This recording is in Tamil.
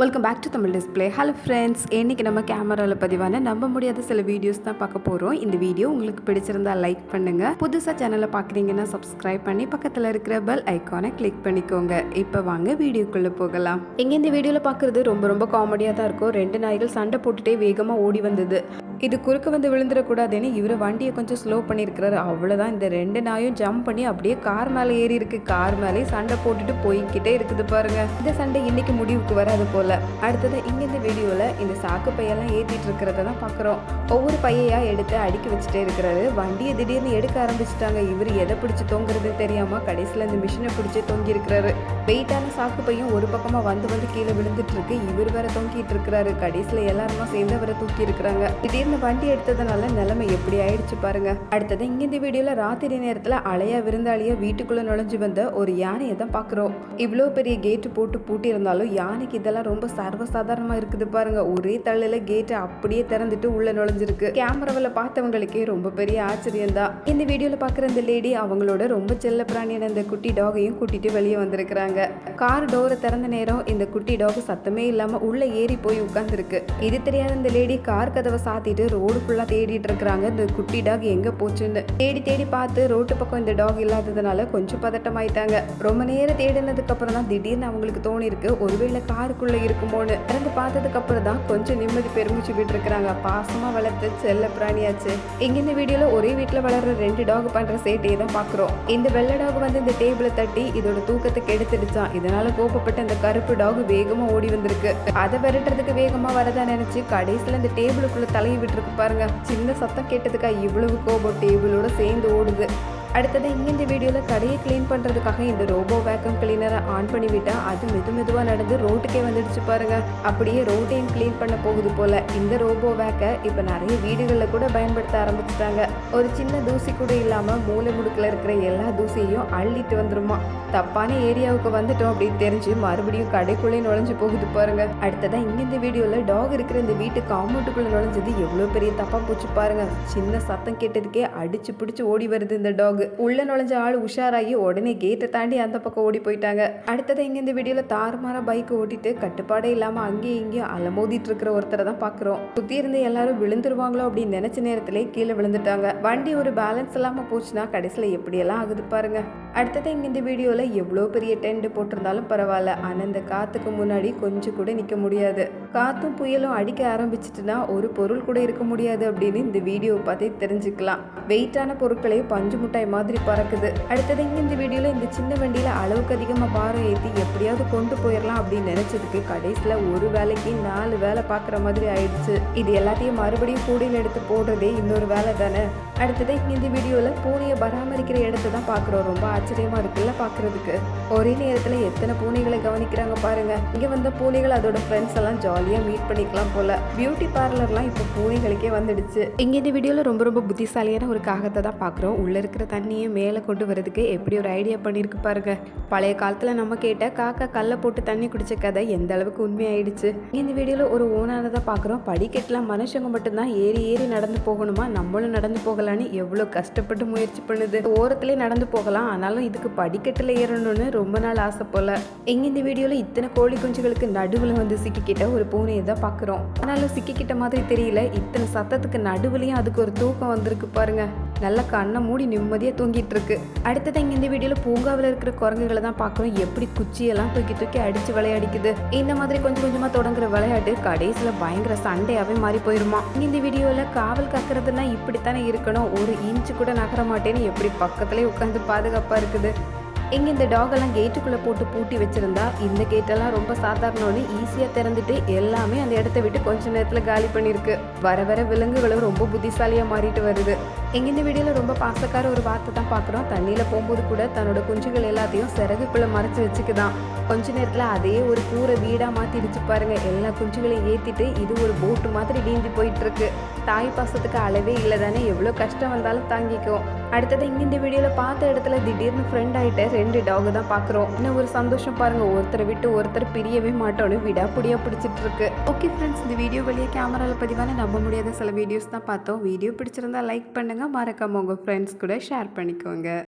Welcome back to Tamil display hello friends இன்றைக்கி நம்ம கேமராவில் பதிவான நம்ப முடியாத சில வீடியோஸ் தான் பார்க்க போகிறோம் இந்த வீடியோ உங்களுக்கு பிடிச்சிருந்தா லைக் பண்ணுங்கள் புதுசாக சேனலை பார்க்குறீங்கன்னா சப்ஸ்கிரைப் பண்ணி பக்கத்தில் இருக்கிற பெல் ஐக்கானை கிளிக் பண்ணிக்கோங்க. இப்போ வாங்க வீடியோக்குள்ளே போகலாம். இங்கே இந்த வீடியோவில் பார்க்குறது ரொம்ப ரொம்ப காமெடியாக தான் இருக்கும். ரெண்டு நாய்கள் சண்டை போட்டுகிட்டே வேகமாக ஓடி வந்தது. இது குறுக்க வந்து விழுந்துடக்கூடாதுன்னு இவர் வண்டியை கொஞ்சம் ஸ்லோ பண்ணியிருக்கிறாரு. அவ்வளோதான் இந்த ரெண்டு நாயும் ஜம்ப் பண்ணி அப்படியே கார் மேலே ஏறி இருக்கு. கார் மேலே சண்டை போட்டுட்டு போய்கிட்டே இருக்குது பாருங்க. இந்த சண்டை இன்னைக்கு முடிவுக்கு வராது போல. அடுத்தது இங்க இந்த வீடியோவில் இந்த சாக்கு பையெல்லாம் ஏற்றிட்டு இருக்கிறத தான் பார்க்குறோம் ஒவ்வொரு பையையாக எடுத்து அடுக்கி வச்சுட்டே இருக்கிறாரு. வண்டியை திடீர்னு எடுக்க ஆரம்பிச்சிட்டாங்க. இவர் எதை பிடிச்சி தொங்குறது தெரியாம கடைசியில் இந்த மிஷினை பிடிச்சி தொங்கி இருக்கிறாரு வெயிட்டான சாக்கு பையும் ஒரு பக்கமாக வந்து வந்து கீழே விழுந்துட்டு இருக்கு. இவர் வேற தொங்கிட்டு இருக்கிறாரு. கடைசியில் எல்லாருமா சேர்ந்து அவரை தூக்கி இருக்கிறாங்க திடீர்னு வண்டி எடுத்ததுனால நிலைமை எப்படி ஆயிடுச்சு பாருங்க. அடுத்தது இங்க இந்த வீடியோல ராத்திரி நேரத்துல அலையா விருந்தாளியா வீட்டுக்குள்ள நுழைஞ்சு வந்த ஒரு யானையை தான் பாக்குறோம். இவ்வளோ பெரிய கேட்டு போட்டு பூட்டி இருந்தாலும் யானைக்கு இதெல்லாம் ரொம்ப சர்வசாதாரணமா இருக்குது பாருங்க. ஒரே தள்ளுல கேட்டை அப்படியே திறந்துட்டு உள்ள நுழைஞ்சிருக்கு. கேமராவில் பார்த்தவங்களுக்கே ரொம்ப பெரிய ஆச்சரியம் தான். இந்த வீடியோல பாக்குற இந்த லேடி அவங்களோட ரொம்ப செல்ல பிராணியான இந்த குட்டி டாகையும் கூட்டிட்டு வெளியே வந்திருக்கிறாங்க. கார் டோரை திறந்த நேரம் இந்த குட்டி டாக் சத்தமே இல்லாம உள்ள ஏறி போய் உட்கார்ந்துருக்கு. இது தெரியாத இந்த லேடி கார் கதவை சாத்திட்டு ரோடு ஃபுல்லாக தேடிட்டு இருக்கிறாங்க. இந்த குட்டி டாக் எங்க போச்சுன்னு. தேடி தேடி பார்த்து ரோட்டு பக்கம் இந்த டாக் இல்லாததுனால கொஞ்சம் பதட்டமாயிட்டாங்க. ரொம்ப நேரம் தேடினதுக்கு அப்புறம் தான் திடீர்னு அவங்களுக்கு தோணிருக்கு. ஒருவேளை காருக்குள்ள இருக்குமோன்னு. இறந்து பார்த்ததுக்கு அப்புறம் தான் கொஞ்சம் நிம்மதி பெருமிச்சு விட்டு இருக்கிறாங்க பாசமா வளர்த்து செல்ல பிராணியாச்சு. இங்கே இந்த வீடியோவில் ஒரே வீட்டில் வளர்ற ரெண்டு டாக் பண்ற சேட்டையை தான் பாக்குறோம் இந்த வெள்ளை டாக் வந்து இந்த டேபிளை தட்டி இதோட தூக்கத்தை கெடுத்துடுச்சான் இதனால கோபப்பட்ட இந்த கருப்பு டாக் வேகமா ஓடி வந்திருக்கு. அதை விரட்டுறதுக்கு வேகமா வரதா நினைச்சு கடைசியில் இந்த டேபிளுக்குள்ள தலையை இருக்கு பாருங்க. சின்ன சத்தம் கேட்டதுக்கா இவ்வளவு கோபம் டேபிளோட சேர்ந்து ஓடுது. அடுத்தது இங்கே இந்த வீடியோவில் கடையை க்ளீன் பண்ணுறதுக்காக இந்த ரோபோ வேக்கம் கிளீனரை ஆன் பண்ணிவிட்டால் அது மெது மெதுவாக நடந்து ரோட்டுக்கே வந்துடுச்சு பாருங்கள் அப்படியே ரோட்டையும் க்ளீன் பண்ண போகுது போல்? இந்த ரோபோ வேக்கை இப்போ நிறைய வீடுகளில் கூட பயன்படுத்த ஆரம்பிச்சிட்டாங்க. ஒரு சின்ன தூசி கூட இல்லாமல் மூளை முடுக்கில் இருக்கிற எல்லா தூசியையும் அள்ளிட்டு வந்துருமா? தப்பான ஏரியாவுக்கு வந்துட்டோம் அப்படின்னு தெரிஞ்சு மறுபடியும் கடைக்குள்ளே நுழைஞ்சு போகுது பாருங்க. அடுத்ததான் இங்கே இந்த வீடியோவில் டாக் இருக்கிற இந்த வீட்டு காம்பவுண்டுக்குள்ளே நுழைஞ்சது எவ்வளோ பெரிய தப்பாக போச்சு பாருங்கள் சின்ன சத்தம் கேட்டதுக்கே அடிச்சு பிடிச்சி ஓடி வருது இந்த டாக் உள்ள நுழைஞ்ச ஆள் உஷாராகி உடனே கேட்டை தாண்டி அந்த பக்கம் ஓடி போயிட்டாங்க. அடுத்தது இங்க இந்த வீடியோல தாறுமாறா பைக் ஓட்டிட்டு கட்டுப்பாடே இல்லாம அங்கேயும் இங்கேயும் அலமோதிட்டு இருக்கிற ஒருத்தரை தான் பாக்குறோம். சுத்தி இருந்து எல்லாரும் விழுந்துருவாங்களோ அப்படின்னு நினைச்ச நேரத்திலே கீழே விழுந்துட்டாங்க. வண்டி ஒரு பேலன்ஸ் இல்லாம போச்சுன்னா கடைசியில எப்படியெல்லாம் ஆகுது பாருங்க. அடுத்தது இங்க இந்த வீடியோல எவ்வளோ பெரிய டென்ட் போட்டிருந்தாலும் பரவாயில்ல. ஆனா இந்த காத்துக்கு முன்னாடி கொஞ்சம் கூட நிக்க முடியாது. காத்தும் புயலும் அடிக்க ஆரம்பிச்சிட்டுனா ஒரு பொருள் கூட இருக்க முடியாது அப்படின்னு இந்த வீடியோவை பார்த்தே தெரிஞ்சுக்கலாம். வெயிட்டான பொருட்களை பஞ்சு முட்டாய் மாதிரி பறக்குது. அடுத்தது இங்க இந்த வீடியோல இந்த சின்ன வண்டியில அளவுக்கு அதிகமா பாரம் ஏற்றி எப்படியாவது கொண்டு போயிடலாம் அப்படின்னு நினைச்சதுக்கு கடைசியில ஒரு வேலைக்கு நாலு வேலை பார்க்குற மாதிரி ஆயிடுச்சு. இது எல்லாத்தையும் மறுபடியும் கூடையில் எடுத்து போடுறதே இன்னொரு வேலை தானே? அடுத்தது இங்க இந்த வீடியோல பூனையை பராமரிக்கிற இடத்த தான் பார்க்குறோம் ரொம்ப ஆச்சரியமா இருக்குல்ல பார்க்கறதுக்கு ஒரே நேரத்துல எத்தனை பூனைகளை கவனிக்கிறாங்க பாருங்க. இங்க வந்த பூனைகள் அதோட ஃப்ரெண்ட்ஸ் எல்லாம் ஜாலியா மீட் பண்ணிக்கலாம் போல. பியூட்டி பார்லர்லாம் இப்போ பூனைகளுக்கே வந்துடுச்சு. இங்க இந்த வீடியோல ரொம்ப ரொம்ப புத்திசாலியான ஒரு காகத்தை தான் பார்க்குறோம் உள்ள இருக்கிற தண்ணியை மேலே கொண்டு வரதுக்கு எப்படி ஒரு ஐடியா பண்ணியிருக்கு பாருங்க. பழைய காலத்தில் நம்ம கேட்ட காக்கா கல்லை போட்டு தண்ணி குடிச்ச கதை எந்த அளவுக்கு உண்மையாயிடுச்சு. இந்த வீடியோவில் ஒரு ஓனானதை பார்க்குறோம் படிக்கட்டில் மனுஷங்க மட்டும்தான் ஏறி ஏறி நடந்து போகணுமா? நம்மளும் நடந்து போகலான்னு எவ்வளோ கஷ்டப்பட்டு முயற்சி பண்ணுது. ஓரத்துலேயே நடந்து போகலாம். ஆனாலும் இதுக்கு படிக்கட்டில் ஏறணும்னு ரொம்ப நாள் ஆசை போல. எங்க இந்த வீடியோவில் இத்தனை கோழி குஞ்சுகளுக்கு நடுவில் வந்து சிக்கிக்கிட்ட ஒரு பூனையை தான் பார்க்குறோம் ஆனாலும் சிக்கிக்கிட்ட மாதிரி தெரியல. இத்தனை சத்தத்துக்கு நடுவுலையும் அதுக்கு ஒரு தூக்கம் வந்திருக்கு பாருங்கள் நல்ல கண்ணை மூடி நிம்மதியாக தூங்கிட்டு இருக்கு அடுத்தது இங்க இந்த வீடியோவில் பூங்காவில் இருக்கிற குரங்குகளை தான் பார்க்குறோம் எப்படி குச்சியெல்லாம் தூக்கி தூக்கி அடிச்சு விளையாடிக்குது. இந்த மாதிரி கொஞ்சம் கொஞ்சமாக தொடங்குற விளையாட்டு கடைசியில் பயங்கர சண்டையாகவே மாறி போயிருமா. இந்த வீடியோவில் காவல் காக்கிறதுனா இப்படித்தானே இருக்கணும். ஒரு இன்ச்சு கூட நகர மாட்டேன்னு எப்படி பக்கத்துலேயே உட்காந்து பாதுகாப்பாக இருக்குது. இங்கே இந்த டாக் எல்லாம் போட்டு பூட்டி வச்சிருந்தா இந்த கேட்டெல்லாம் ரொம்ப சாதாரணம்னு ஈஸியாக திறந்துட்டு எல்லாமே அந்த இடத்த விட்டு கொஞ்ச நேரத்தில் காலி பண்ணியிருக்கு வர வர விலங்குகளும் ரொம்ப புத்திசாலியாக மாறிட்டு வருது. இங்க இந்த வீடியோவில் ரொம்ப பாசக்கார ஒரு வார்த்தை தான் பார்க்குறோம் தண்ணியில் போகும்போது கூட தன்னோட குஞ்சுகள் எல்லாத்தையும் சிறகுக்குள்ளே மறைச்சி வச்சுக்குதான். கொஞ்ச நேரத்தில் அதே ஒரு கூரை மாற்றி மாத்திடுச்சு பாருங்க. எல்லா குஞ்சுகளையும் ஏற்றிட்டு இது ஒரு போட்டு மாதிரி நீந்தி போயிட்டுருக்கு தாய் பாசத்துக்கு அளவே இல்லை தானே எவ்வளோ கஷ்டம் வந்தாலும் தாங்கிக்கும். அடுத்தது இங்கே இந்த வீடியோவில் பார்த்த இடத்துல திடீர்னு ஃப்ரெண்ட் ஆயிட்ட ரெண்டு டாக் தான் பார்க்குறோம். இன்னும் ஒரு சந்தோஷம் பாருங்கள் ஒருத்தரை விட்டு ஒருத்தர் பிரியவே மாட்டோம்னு விடாப்புடியா பிடிச்சிட்டு இருக்கு. ஓகே ஃப்ரெண்ட்ஸ் இந்த வீடியோ வெளியே கேமராவில் பதிவான நம்ப முடியாத சில வீடியோஸ் தான் பார்த்தோம். வீடியோ பிடிச்சிருந்தா லைக் பண்ணுங்க. மறக்காம உங்கள் ஃப்ரெண்ட்ஸ் கூட ஷேர் பண்ணிக்கோங்க.